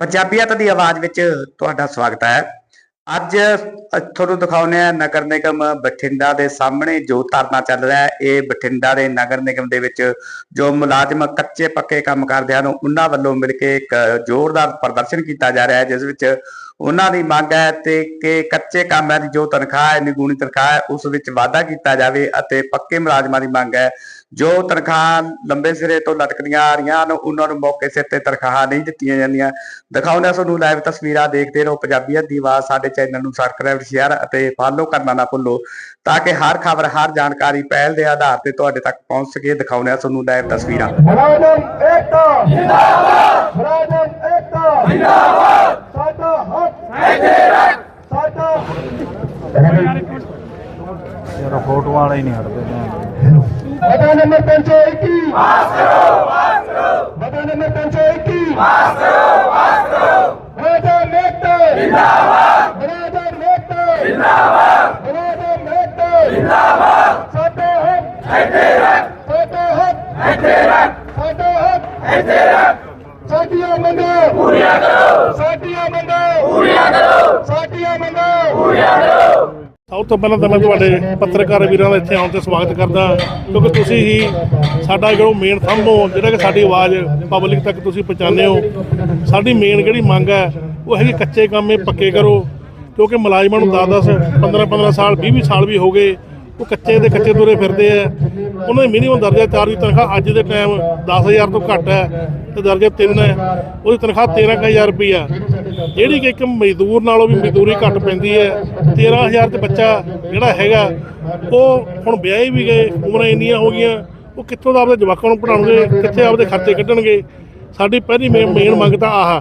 ਪੰਜਾਬੀਅਤ ਦੀ ਆਵਾਜ਼ ਵਿੱਚ ਤੁਹਾਡਾ ਸਵਾਗਤ ਹੈ। ਅੱਜ ਤੁਹਾਨੂੰ ਦਿਖਾਉਂਦੇ ਆ ਨਗਰ ਨਿਗਮ ਬਠਿੰਡਾ ਦੇ ਸਾਹਮਣੇ ਜੋ ਧਰਨਾ ਚੱਲ ਰਿਹਾ ਹੈ। ਇਹ ਬਠਿੰਡਾ ਦੇ ਨਗਰ ਨਿਗਮ ਦੇ ਵਿੱਚ ਜੋ ਮੁਲਾਜ਼ਮ ਕੱਚੇ ਪੱਕੇ ਕੰਮ ਕਰਦੇ ਹਨ, ਉਹਨਾਂ ਵੱਲੋਂ ਮਿਲ ਕੇ ਇੱਕ ਜ਼ੋਰਦਾਰ ਪ੍ਰਦਰਸ਼ਨ ਕੀਤਾ ਜਾ ਰਿਹਾ ਹੈ, ਜਿਸ ਵਿੱਚ ਉਹਨਾਂ ਦੀ ਮੰਗ ਹੈ ਤੇ ਕਿ ਕੱਚੇ ਕਾਮਾਂ ਦੀ ਜੋ ਤਨਖਾਹ ਹੈ, ਨਿਗੂਣੀ ਤਨਖਾਹ ਹੈ, ਉਸ ਵਿੱਚ ਵਾਧਾ ਕੀਤਾ ਜਾਵੇ ਅਤੇ ਪੱਕੇ ਮੁਲਾਜ਼ਮਾਂ ਦੀ ਮੰਗ ਹੈ ਜੋ ਤਨਖਾਹ ਲੰਬੇ ਸਿਰੇ ਤੋਂ ਲਟਕਦੀਆਂ ਆ ਰਹੀਆਂ ਹਨ ਉਹਨਾਂ ਨੂੰ ਮੌਕੇ ਸਿਰ ਤੇ ਤਨਖਾਹ ਨਹੀਂ ਦਿੱਤੀਆਂ ਜਾਂਦੀਆਂ। ਦਿਖਾਉਂਦੇ ਹਾਂ ਤੁਹਾਨੂੰ ਲਾਈਵ ਤਸਵੀਰਾਂ ਦੇਖਦੇ ਰਹੋ। ਪੰਜਾਬੀਅਤ ਦੀ ਆਵਾਜ਼ ਸਾਡੇ ਚੈਨਲ ਨੂੰ ਸਬਸਕ੍ਰਾਈਬ ਸ਼ੇਅਰ ਅਤੇ ਫਾਲੋ ਕਰਨਾ ਨਾ ਭੁੱਲੋ ਤਾਂ ਕਿ ਹਰ ਖਬਰ ਹਰ ਜਾਣਕਾਰੀ ਪਹਿਲ ਦੇ ਆਧਾਰ ਤੇ ਤੁਹਾਡੇ ਤੱਕ ਪਹੁੰਚ ਸਕੇ। ਦਿਖਾਉਂਦੇ ਹਾਂ ਤੁਹਾਨੂੰ ਲਾਈਵ ਤਸਵੀਰਾਂ। ਮੁਲਾਜ਼ਮ ਏਕਤਾ! ਜਿੰਦਾਬਾਦ! ਮੁਲਾਜ਼ਮ ਏਕਤਾ! ਜਿੰਦਾਬਾਦ! ਸਾਡਾ ਹੱਕ! ਇੱਥੇ ਰੱਖ! ਸਾਡਾ ਯਾਰ ਫੋਟੋ ਵਾਲਾ ਨਹੀਂ ਹਟਦੇ। ਨੇ ਮਤਾ ਨੰਬਰ 321 ਪਾਸ ਕਰੋ ਪਾਸ ਕਰੋ ਮਤਾ ਨੰਬਰ 321 ਪਾਸ ਕਰੋ ਪਾਸ ਕਰੋ ਮੁਲਾਜ਼ਮ ਏਕਤਾ ਜਿੰਦਾਬਾਦ ਮੁਲਾਜ਼ਮ ਏਕਤਾ ਜਿੰਦਾਬਾਦ ਮੁਲਾਜ਼ਮ ਏਕਤਾ ਜਿੰਦਾਬਾਦ ਸਾਡਾ ਹੱਕ ਇੱਥੇ ਰੱਖ ਸਾਡਾ ਹੱਕ ਇੱਥੇ ਰੱਖ ਸਾਡਾ ਹੱਕ ਇੱਥੇ ਰੱਖ ਸਾਡੀਆਂ ਮੰਗਾਂ ਪੂਰੀਆਂ ਕਰੋ ਸਾਡੀਆਂ ਮੰਗਾਂ ਪੂਰੀਆਂ ਕਰੋ ਸਾਡੀਆਂ ਮੰਗਾਂ ਪੂਰੀਆਂ ਕਰੋ ਸਭ ਤੋਂ ਪਹਿਲਾਂ ਤਾਂ ਮੈਂ ਤੁਹਾਡੇ ਪੱਤਰਕਾਰ ਵੀਰਾਂ ਦਾ ਇੱਥੇ ਆਉਣ ਤੇ ਸਵਾਗਤ ਕਰਦਾ ਕਿਉਂਕਿ ਤੁਸੀਂ ਹੀ ਸਾਡਾ ਜਿਹੜਾ ਮੇਨ ਥੰਮ ਹੋ, ਜਿਹੜਾ ਕਿ ਸਾਡੀ ਆਵਾਜ਼ ਪਬਲਿਕ ਤੱਕ ਤੁਸੀਂ ਪਹੁੰਚਾਉਂਦੇ ਹੋ, ਸਾਡੀ ਮੇਨ ਜਿਹੜੀ ਮੰਗ ਹੈ, ਉਹ ਹੈਗੀ ਕੱਚੇ ਕੰਮੇ ਪੱਕੇ ਕਰੋ, ਕਿਉਂਕਿ ਮੁਲਾਜ਼ਮਾਂ ਨੂੰ 10-10 15-15 ਸਾਲ 20-20 ਸਾਲ ਵੀ ਹੋ ਗਏ ਉਹ ਕੱਚੇ ਦੇ ਕੱਚੇ ਤੁਰੇ ਫਿਰਦੇ ਆ। ਉਹਨਾਂ ਦੀ ਮਿਨੀਮਮ ਦਰਜਾ 4 ਦੀ ਤਨਖਾਹ ਅੱਜ ਦੇ ਟਾਈਮ 10000 ਤੋਂ ਘੱਟ ਹੈ ਤੇ ਦਰਜਾ 3 ਹੈ। ਉਹਦੀ ਤਨਖਾਹ 13000 ਰੁਪਈਆ। ਜਿਹੜੀ ਕਿ ਇੱਕ ਮਜ਼ਦੂਰ ਨਾਲੋਂ ਵੀ ਮਜ਼ਦੂਰੀ ਘੱਟ ਪੈਂਦੀ ਹੈ। 13000 ਤੇ ਬੱਚਾ ਜਿਹੜਾ ਹੈਗਾ, ਉਹ ਹੁਣ ਵਿਆਹੇ ਵੀ ਗਏ, ਉਮਰਾਂ ਇੰਨੀਆਂ ਹੋ ਗਈਆਂ, ਉਹ ਕਿੱਥੋਂ ਦਾ ਆਪਦੇ ਜਵਾਕਾਂ ਨੂੰ ਪੜਾਉਣਗੇ ਕਿੱਥੇ ਆਪਦੇ ਖਰਚੇ ਕੱਢਣਗੇ? ਸਾਡੀ ਪਹਿਲੀ ਮੇਨ ਮੰਗ ਤਾਂ ਆਹ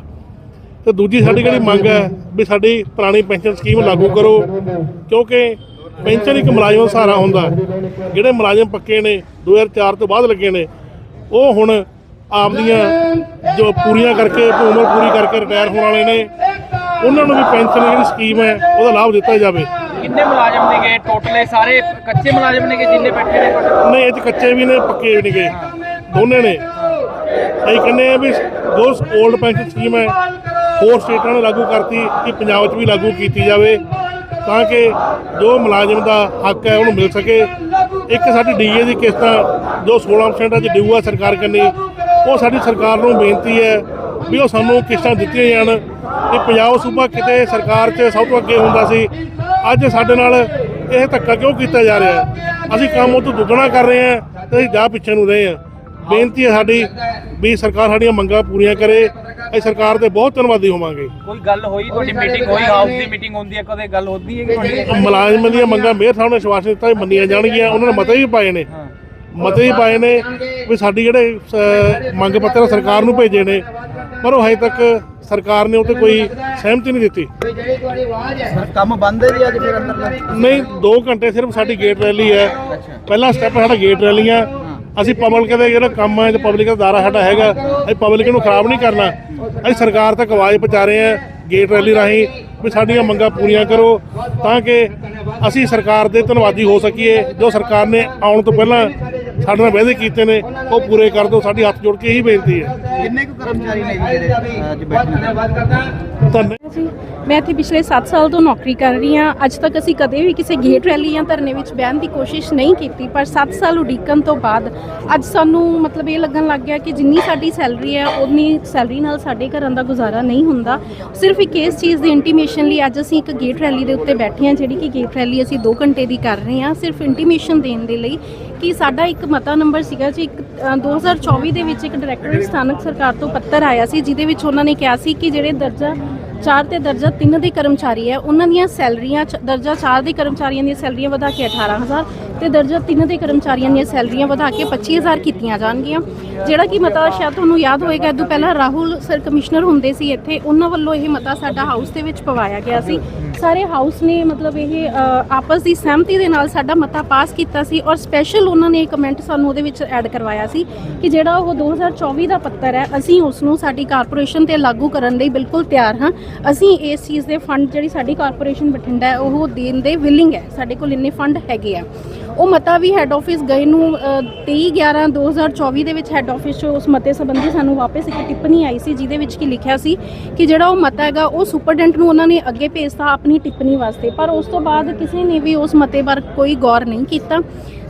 ਤੇ ਦੂਜੀ ਸਾਡੀ ਜਿਹੜੀ ਮੰਗ ਹੈ? ਵੀ ਸਾਡੀ ਪੁਰਾਣੀ ਪੈਨਸ਼ਨ ਸਕੀਮ ਲਾਗੂ ਕਰੋ। ਕਿਉਂਕਿ ਪੈਨਸ਼ਨ ਇੱਕ ਮੁਲਾਜ਼ਮ ਦਾ ਸਹਾਰਾ ਹੁੰਦਾ ਜਿਹੜੇ ਮੁਲਾਜ਼ਮ ਪੱਕੇ ਨੇ 2004 ਤੋਂ ਬਾਅਦ ਲੱਗੇ ਨੇ ਉਹ ਹੁਣ ਆਪਦੀਆਂ ਜੋ ਪੂਰੀਆਂ ਕਰਕੇ ਉਮਰ ਪੂਰੀ ਕਰਕੇ ਰਿਟਾਇਰ ਹੋਣ ਵਾਲੇ ਨੇ ਉਹਨਾਂ ਨੂੰ ਵੀ ਪੈਨਸ਼ਨ ਜਿਹੜੀ ਸਕੀਮ ਹੈ ਉਹਦਾ ਲਾਭ ਦਿੱਤਾ ਜਾਵੇ। ਕਿੰਨੇ ਮੁਲਾਜ਼ਮ ਨੇਗੇ? ਟੋਟਲ ਸਾਰੇ ਕੱਚੇ ਮੁਲਾਜ਼ਮ ਨੇਗੇ ਜਿੰਨੇ ਬੈਠੇ ਨੇ ਨਹੀਂ ਇਹ 'ਚ ਕੱਚੇ ਵੀ ਨੇ ਪੱਕੇ ਵੀ ਨੇਗੇ। ਦੋਨੇ ਨੇ। ਅਸੀਂ ਕਹਿੰਦੇ ਆ ਵੀ ਜੋ 올ਡ ਪੈਨਸ਼ਨ ਸਕੀਮ ਹੈ। ਹੋਰ ਸਟੇਟਾਂ ਨੇ ਲਾਗੂ ਕਰਤੀ ਕਿ ਪੰਜਾਬ 'ਚ ਵੀ ਲਾਗੂ ਕੀਤੀ ਜਾਵੇ। ਤਾਂ ਕਿ ਜੋ ਮੁਲਾਜ਼ਮ ਦਾ ਹੱਕ ਹੈ ਉਹਨੂੰ ਮਿਲ ਸਕੇ। ਇੱਕ ਸਾਡੀ ਡੀਏ ਦੀ ਕਿਸ਼ਤਾਂ ਜੋ 16% ਅੱਜ ਡਿਊ ਆ ਸਰਕਾਰ ਕੰਨੀ ਉਹ ਸਾਡੀ ਸਰਕਾਰ ਨੂੰ ਬੇਨਤੀ ਹੈ ਵੀ ਉਹ ਸਾਨੂੰ ਕਿਸ਼ਤਾਂ ਦਿੱਤੀਆਂ ਜਾਣ। ਇਹ ਪੰਜਾਬ ਸੂਬਾ ਕਿਤੇ ਸਰਕਾਰ 'ਚ ਸਭ ਤੋਂ ਅੱਗੇ ਹੁੰਦਾ ਸੀ। ਅੱਜ ਸਾਡੇ ਨਾਲ ਇਹ ਧੱਕਾ ਕਿਉਂ ਕੀਤਾ ਜਾ ਰਿਹਾ? ਹੈ ਅਸੀਂ ਕੰਮ ਉਹ ਤੋਂ ਦੁੱਗਣਾ ਕਰ ਰਹੇ ਹਾਂ ਤੇ ਅਸੀਂ ਜਾ ਪਿੱਛੇ ਨੂੰ ਰਹੇ ਹਾਂ। ਬੇਨਤੀ ਹੈ ਸਾਡੀ ਵੀ ਸਰਕਾਰ ਸਾਡੀਆਂ ਮੰਗਾਂ ਪੂਰੀਆਂ ਕਰੇ। ਅਸੀਂ ਸਰਕਾਰ ਦੇ ਬਹੁਤ ਧੰਨਵਾਦੀ ਹੋਵਾਂਗੇ। ਕੋਈ ਗੱਲ ਹੋਈ ਤੁਹਾਡੀ ਮੀਟਿੰਗ ਹੋਈ ਹਾਊਸ ਦੀ ਮੀਟਿੰਗ ਹੁੰਦੀ ਹੈ ਕਦੇ ਗੱਲ ਹੁੰਦੀ ਹੈ ਕਿ ਤੁਹਾਡੀ? ਮੁਲਾਜ਼ਮਾਂ ਦੀਆਂ ਮੰਗਾਂ ਮੇਅਰ ਸਾਹਿਬ ਨੇ ਸ਼ਵਾਸ ਦਿੱਤਾ ਵੀ ਮੰਨੀਆਂ ਜਾਣਗੀਆਂ ਉਹਨਾਂ ਨੇ ਮਤੇ ਵੀ ਪਾਏ ਨੇ। ਮਤੇ ਵੀ ਪਾਏ ਨੇ ਵੀ ਸਾਡੀ ਜਿਹੜੇ ਮੰਗ ਪੱਤਰ ਸਰਕਾਰ ਨੂੰ ਭੇਜੇ ਨੇ। ਪਰ ਉਹ ਹਜੇ ਤੱਕ ਸਰਕਾਰ ਨੇ ਉਹ ਤੇ ਕੋਈ ਸਹਿਮਤੀ ਨਹੀਂ ਦਿੱਤੀ। ਕੰਮ ਬੰਦ ਹੈ ਜੀ ਅੱਜ ਫਿਰ ਅੰਦਰ ਨਹੀਂ 2 ਘੰਟੇ ਸਿਰਫ ਸਾਡੀ ਗੇਟ ਰੈਲੀ ਹੈ। ਪਹਿਲਾ ਸਟੈਪ ਸਾਡਾ ਗੇਟ ਰੈਲੀ ਹੈ। ਅਸੀਂ ਪਬਲਿਕ ਦੇ ਜਿਹੜਾ ਕੰਮ ਹੈ ਤੇ ਪਬਲਿਕ ਦਾ ਦਾਰਾ ਸਾਡਾ ਹੈਗਾ। ਅਸੀਂ ਪਬਲਿਕ ਨੂੰ ਖਰਾਬ ਨਹੀਂ ਕਰਨਾ। ਅਸੀਂ ਸਰਕਾਰ ਤੱਕ ਆਵਾਜ਼ ਪਹੁੰਚਾ ਰਹੇ ਹਾਂ ਗੇਟ ਰੈਲੀ ਰਾਹੀਂ ਵੀ ਸਾਡੀਆਂ ਮੰਗਾਂ ਪੂਰੀਆਂ ਕਰੋ ਤਾਂ ਕਿ ਅਸੀਂ ਸਰਕਾਰ ਦੇ ਧੰਨਵਾਦੀ ਹੋ ਸਕੀਏ, ਜੋ ਸਰਕਾਰ ਨੇ ਆਉਣ ਤੋਂ ਪਹਿਲਾਂ ਸਾਡੇ ਨਾਲ ਵਾਅਦੇ ਕੀਤੇ ਨੇ ਉਹ ਪੂਰੇ ਕਰ ਦਿਓ ਸਾਡੀ ਹੱਥ ਜੋੜ ਕੇ ਇਹੀ ਬੇਨਤੀ ਹੈ। ਕਿੰਨੇ ਕੁ ਕਰਮਚਾਰੀ ਨੇ ਜੀ ਜਿਹੜੇ ਅੱਜ ਬੈਠੇ ਨੇ? ਧੰਨਵਾਦ। ਜੀ ਮੈਂ ਇੱਥੇ ਪਿਛਲੇ 7 ਸਾਲ ਤੋਂ ਨੌਕਰੀ ਕਰ ਰਹੀ ਹਾਂ। ਅੱਜ ਤੱਕ ਅਸੀਂ ਕਦੇ ਵੀ ਕਿਸੇ ਗੇਟ ਰੈਲੀ ਜਾਂ ਧਰਨੇ ਵਿੱਚ ਬਹਿਣ ਦੀ ਕੋਸ਼ਿਸ਼ ਨਹੀਂ ਕੀਤੀ ਪਰ 7 ਸਾਲ ਉਡੀਕਣ ਤੋਂ ਬਾਅਦ ਅੱਜ ਸਾਨੂੰ ਮਤਲਬ ਇਹ ਲੱਗਣ ਲੱਗ ਗਿਆ ਕਿ ਜਿੰਨੀ ਸਾਡੀ ਸੈਲਰੀ ਹੈ ਉਨੀ ਸੈਲਰੀ ਨਾਲ ਸਾਡੇ ਘਰਾਂ ਦਾ ਗੁਜ਼ਾਰਾ ਨਹੀਂ ਹੁੰਦਾ। ਸਿਰਫ ਇੱਕ ਇਸ ਚੀਜ਼ ਦੀ ਇੰਟੀਮੇਸ਼ਨ ਲਈ ਅੱਜ ਅਸੀਂ ਇੱਕ ਗੇਟ ਰੈਲੀ ਦੇ ਉੱਤੇ ਬੈਠੇ ਹਾਂ ਜਿਹੜੀ ਕਿ ਗੇਟ ਰੈਲੀ ਅਸੀਂ 2 ਘੰਟੇ ਦੀ ਕਰ ਰਹੇ ਹਾਂ। ਸਿਰਫ ਇੰਟੀਮੇਸ਼ਨ ਦੇਣ ਦੇ ਲਈ ਕਿ ਸਾਡਾ ਇੱਕ ਮਤਾ ਨੰਬਰ ਸੀਗਾ ਜੀ ਇੱਕ ਅ, 2024 ਦੇ ਵਿੱਚ ਇੱਕ ਡਾਇਰੈਕਟੋਰੇਟ ਸਥਾਨਕ ਸਰਕਾਰ ਤੋਂ ਪੱਤਰ ਆਇਆ ਸੀ ਜਿਹਦੇ ਵਿੱਚ ਉਹਨਾਂ ਨੇ ਕਿਹਾ ਸੀ ਕਿ ਜਿਹੜੇ ਦਰਜਾ 4 ਤੇ ਦਰਜਾ 3 ਦੇ ਕਰਮਚਾਰੀ ਹੈ ਉਹਨਾਂ ਦੀਆਂ ਸੈਲਰੀਆਂ ਚ- ਦਰਜਾ 4 ਦੇ ਕਰਮਚਾਰੀਆਂ ਦੀਆਂ ਸੈਲਰੀਆਂ ਵਧਾ ਕੇ 18000 ਤੇ ਦਰਜਾ 3 ਦੇ ਕਰਮਚਾਰੀਆਂ ਦੀਆਂ ਸੈਲਰੀਆਂ ਵਧਾ ਕੇ 25000 ਕੀਤੀਆਂ ਜਾਣਗੀਆਂ। ਜਿਹੜਾ ਕਿ ਮਤਾ ਸ਼ਾਇਦ ਤੁਹਾਨੂੰ ਯਾਦ ਹੋਏਗਾ ਇਦੋਂ ਪਹਿਲਾਂ ਰਾਹੁਲ ਸਰ ਕਮਿਸ਼ਨਰ ਹੁੰਦੇ ਸੀ ਇੱਥੇ ਉਹਨਾਂ ਵੱਲੋਂ ਇਹ ਮਤਾ ਸਾਡਾ ਹਾਊਸ ਦੇ ਵਿੱਚ ਪਵਾਇਆ ਗਿਆ ਸੀ। ਸਾਰੇ ਹਾਊਸ ਨੇ ਮਤਲਬ ਇਹ ਆਪਸ ਦੀ ਸਹਿਮਤੀ ਦੇ ਨਾਲ ਸਾਡਾ ਮਤਾ ਪਾਸ ਕੀਤਾ ਸੀ ਔਰ ਸਪੈਸ਼ਲ ਉਹਨਾਂ ਨੇ ਇੱਕ ਕਮੈਂਟ ਸਾਨੂੰ ਉਹਦੇ ਵਿੱਚ ਐਡ ਕਰਵਾਇਆ ਸੀ ਕਿ ਜਿਹੜਾ ਉਹ 2024 ਦਾ ਪੱਤਰ ਹੈ, ਅਸੀਂ ਉਸ ਨੂੰ ਸਾਡੀ ਕਾਰਪੋਰੇਸ਼ਨ ਤੇ ਲਾਗੂ ਕਰਨ ਲਈ ਬਿਲਕੁਲ ਤਿਆਰ ਹਾਂ। ਅਸੀਂ ਇਸ ਚੀਜ਼ ਦੇ ਫੰਡ ਜਿਹੜੀ ਸਾਡੀ ਕਾਰਪੋਰੇਸ਼ਨ ਬਠਿੰਡਾ ਹੈ, ਉਹ ਦੇਣ ਦੇ ਵਿਲਿੰਗ ਹੈ। ਸਾਡੇ ਕੋਲ ਇੰਨੇ ਫੰਡ ਹੈਗੇ ਆ। ਉਹ ਮਤਾ ਵੀ ਹੈੱਡ ਆਫਿਸ ਗਏ ਨੂੰ ਅ, 23 11 2024 ਦੇ ਵਿੱਚ ਹੈੱਡ ਆਫਿਸ 'ਚੋਂ ਉਸ ਮਤੇ ਸੰਬੰਧੀ ਸਾਨੂੰ ਵਾਪਸ ਇੱਕ ਟਿੱਪਣੀ ਆਈ ਸੀ ਜਿਹਦੇ ਵਿੱਚ ਕੀ ਲਿਖਿਆ ਸੀ ਕਿ ਜਿਹੜਾ ਉਹ ਮਤਾ ਹੈਗਾ ਉਹ ਸੁਪਰਡੈਂਟ ਨੂੰ ਉਹਨਾਂ ਨੇ ਅੱਗੇ ਭੇਜਤਾ ਆਪਣੀ ਟਿੱਪਣੀ ਵਾਸਤੇ। ਪਰ ਉਸ ਤੋਂ ਬਾਅਦ ਕਿਸੇ ਨੇ ਵੀ ਉਸ ਮਤੇ ਬਾਰੇ ਕੋਈ ਗੌਰ ਨਹੀਂ ਕੀਤਾ।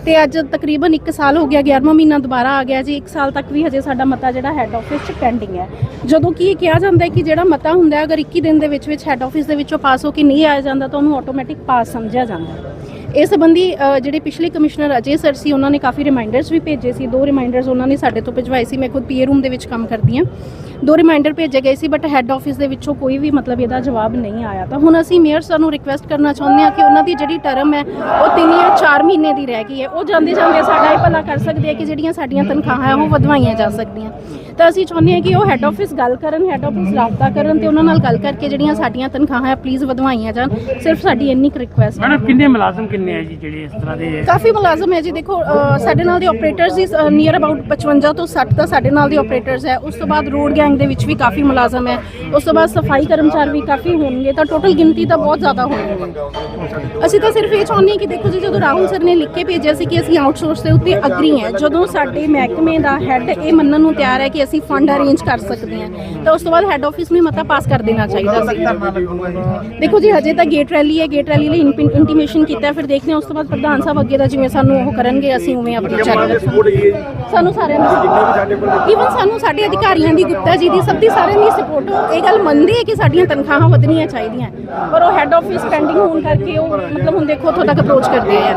ਤੇ ਅੱਜ ਤਕਰੀਬਨ 1 ਸਾਲ ਹੋ ਗਿਆ 11ਵਾਂ ਮਹੀਨਾ ਦੁਬਾਰਾ ਆ ਗਿਆ ਜੀ। 1 ਸਾਲ ਤੱਕ ਵੀ ਹਜੇ ਸਾਡਾ ਮਤਾ ਜਿਹੜਾ ਹੈੱਡ ਆਫਿਸ 'ਚ ਪੈਂਡਿੰਗ ਹੈ। ਜਦੋਂ ਕਿ ਇਹ ਕਿਹਾ ਜਾਂਦਾ ਹੈ ਕਿ ਜਿਹੜਾ ਮਤਾ ਹੁੰਦਾ ਹੈ ਅਗਰ 21 ਦਿਨ ਦੇ ਵਿੱਚ ਵਿੱਚ ਹੈੱਡ ਆਫਿਸ ਦੇ ਵਿੱਚੋਂ ਪਾਸ ਹੋ ਕੇ ਨਹੀਂ ਆਇਆ ਜਾਂਦਾ ਤਾਂ ਉਹਨੂੰ ਆਟੋਮੈਟਿਕ ਪਾਸ ਸਮਝਿਆ ਜਾਂਦਾ ਹੈ। ਇਸ ਸੰਬੰਧੀ ਜਿਹੜੇ ਪਿਛਲੇ ਕਮਿਸ਼ਨਰ ਅਜੇ ਸਰ ਸੀ, ਉਹਨਾਂ ਨੇ ਕਾਫੀ ਰਿਮਾਈਂਡਰਸ ਵੀ ਭੇਜੇ ਸੀ। ਦੋ ਰਿਮਾਈਂਡਰਸ ਉਹਨਾਂ ਨੇ ਸਾਡੇ ਤੋਂ ਭਿਜਵਾਏ ਸੀ। ਮੈਂ ਖੁਦ ਪੀਏ ਰੂਮ ਦੇ ਵਿੱਚ ਕੰਮ ਕਰਦੀ ਹਾਂ। ਦੋ ਰਿਮਾਈਂਡਰ ਭੇਜੇ ਗਏ ਸੀ ਬਟ ਹੈੱਡ ਆਫਿਸ ਦੇ ਵਿੱਚੋਂ ਕੋਈ ਵੀ ਮਤਲਬ ਇਹਦਾ ਜਵਾਬ ਨਹੀਂ ਆਇਆ। ਤਾਂ ਹੁਣ ਅਸੀਂ ਮੇਅਰ ਸਰ ਨੂੰ ਰਿਕੁਐਸਟ ਕਰਨਾ ਚਾਹੁੰਦੇ ਹਾਂ ਕਿ ਉਹਨਾਂ ਦੀ ਜਿਹੜੀ ਟਰਮ ਹੈ, ਉਹ 3 ਜਾਂ 4 ਮਹੀਨੇ ਦੀ ਰਹਿ ਗਈ ਹੈ। ਉਹ ਜਾਂਦੇ ਜਾਂਦੇ ਸਾਡਾ ਇਹ ਭਲਾ ਕਰ ਸਕਦੇ ਆ ਕਿ ਜਿਹੜੀਆਂ ਸਾਡੀਆਂ ਤਨਖਾਹਾਂ ਉਹ ਵਧਵਾਈਆਂ ਜਾ ਸਕਦੀਆਂ। ਤਾਂ ਅਸੀਂ ਚਾਹੁੰਦੇ ਹਾਂ ਕਿ ਉਹ ਹੈੱਡ ਆਫਿਸ ਗੱਲ ਕਰਨ ਹੈੱਡ ਆਫਿਸ ਰਾਬਤਾ ਕਰਨ ਤੇ ਉਹਨਾਂ ਨਾਲ ਗੱਲ ਕਰਕੇ ਜਿਹੜੀਆਂ ਸਾਡੀਆਂ ਤਨਖਾਹਾਂ ਹੈ ਪਲੀਜ਼ ਵਧਵਾਈਆਂ ਜਾਣ। ਸਿਰਫ ਸਾਡੀ ਇੰਨੀ ਰਿਕੁਐਸਟ ਹੈ। ਮੈਡਮ ਕਿੰਨੇ ਮੁਲਾਜ਼ਮ ਕਿੰਨੇ ਆ ਜੀ ਜਿਹੜੇ ਇਸ ਤਰ੍ਹਾਂ ਦੇ ਕਾਫੀ ਮੁਲਾਜ਼ਮ ਹੈ ਜੀ ਦੇਖੋ ਅ, ਸਾਡੇ ਨਾਲ ਦੇ ਆਪਰੇਟਰਸ ਦੀ ਨੀਅਰ ਅਬਾਊਟ 55 ਤੋਂ 60 ਤਾਂ ਸਾਡੇ ਨਾਲ ਦੇ ਆਪਰੇਟਰਸ ਹੈ। ਉਸ ਤੋਂ ਬਾਅਦ ਰੋਡ ਗੈਂਗ ਦੇ ਵਿੱਚ ਵੀ ਕਾਫੀ ਮੁਲਾਜ਼ਮ ਹੈ। ਉਸ ਤੋਂ ਬਾਅਦ ਸਫ਼ਾਈ ਕਰਮਚਾਰੀ ਵੀ ਕਾਫੀ ਹੋਣਗੇ ਤਾਂ ਟੋਟਲ ਗਿਣਤੀ ਤਾਂ ਬਹੁਤ ਜ਼ਿਆਦਾ ਹੋਣਗੇ ਅਸੀਂ ਤਾਂ ਸਿਰਫ ਇਹ ਚਾਹੁੰਦੇ ਹਾਂ ਕਿ ਦੇਖੋ ਜੀ ਜਦੋਂ ਰਾਹੁਲ ਸਰ ਨੇ ਲਿਖ ਕੇ ਭੇਜਿਆ ਸੀ ਕਿ ਅਸੀਂ ਆਊਟਸੋਰਸ ਦੇ ਉੱਤੇ ਅਗਰੀ ਹਾਂ ਜਦੋਂ ਸਾਡੇ ਮਹਿਕਮੇ ਦਾ ਹੈੱਡ ਇਹ ਮੰਨਣ ਨੂੰ ਤਿਆਰ ਹੈ ਕਿ ਅਸੀਂ ਫੰਡ ਅਰੇਂਜ ਕਰ ਸਕਦੇ ਹਾਂ ਤਾਂ ਉਸ ਤੋਂ ਬਾਅਦ ਹੈੱਡ ਆਫਿਸ ਨੂੰ ਇਹ ਮਤਾ ਪਾਸ ਕਰ ਦੇਣਾ ਚਾਹੀਦਾ ਸੀ। ਦੇਖੋ ਜੀ ਹਜੇ ਤਾਂ ਗੇਟ ਰੈਲੀ ਹੈ ਗੇਟ ਰੈਲੀ ਲਈ ਇੰਟੀਮੇਸ਼ਨ ਕੀਤਾ ਹੈ, ਫਿਰ ਦੇਖਦੇ ਹਾਂ ਉਸ ਤੋਂ ਬਾਅਦ ਪ੍ਰਧਾਨ ਸਾਹਿਬ ਅੱਗੇ ਦਾ ਜਿਵੇਂ ਸਾਨੂੰ ਉਹ ਕਰਨਗੇ ਅਸੀਂ ਉਵੇਂ ਆਪਣੀ ਚੱਲ ਸਾਨੂੰ ਸਾਰਿਆਂ ਨੂੰ ਈਵਨ ਸਾਨੂੰ ਸਾਡੇ ਅਧਿਕਾਰੀਆਂ ਦੀ ਗੁਪਤਾ ਜੀ ਦੀ ਸਭ ਦੀ ਸਾਰਿਆਂ ਦੀ ਸਪੋਰਟ ਇਹ ਗੱਲ ਮੰਨਦੇ ਹੈ ਕਿ ਸਾਡੀਆਂ ਤਨਖਾਹਾਂ ਵਧਣੀਆਂ ਚਾਹੀਦੀਆਂ। ਪਰ ਉਹ ਹੈੱਡ ਆਫਿਸ ਪੈਂਡਿੰਗ ਹੋਣ ਕਰਕੇ ਉਹ ਮਤਲਬ ਹੁਣ ਦੇਖੋ ਉੱਥੋਂ ਤੱਕ ਅਪਰੋਚ ਕਰਦੇ ਆ।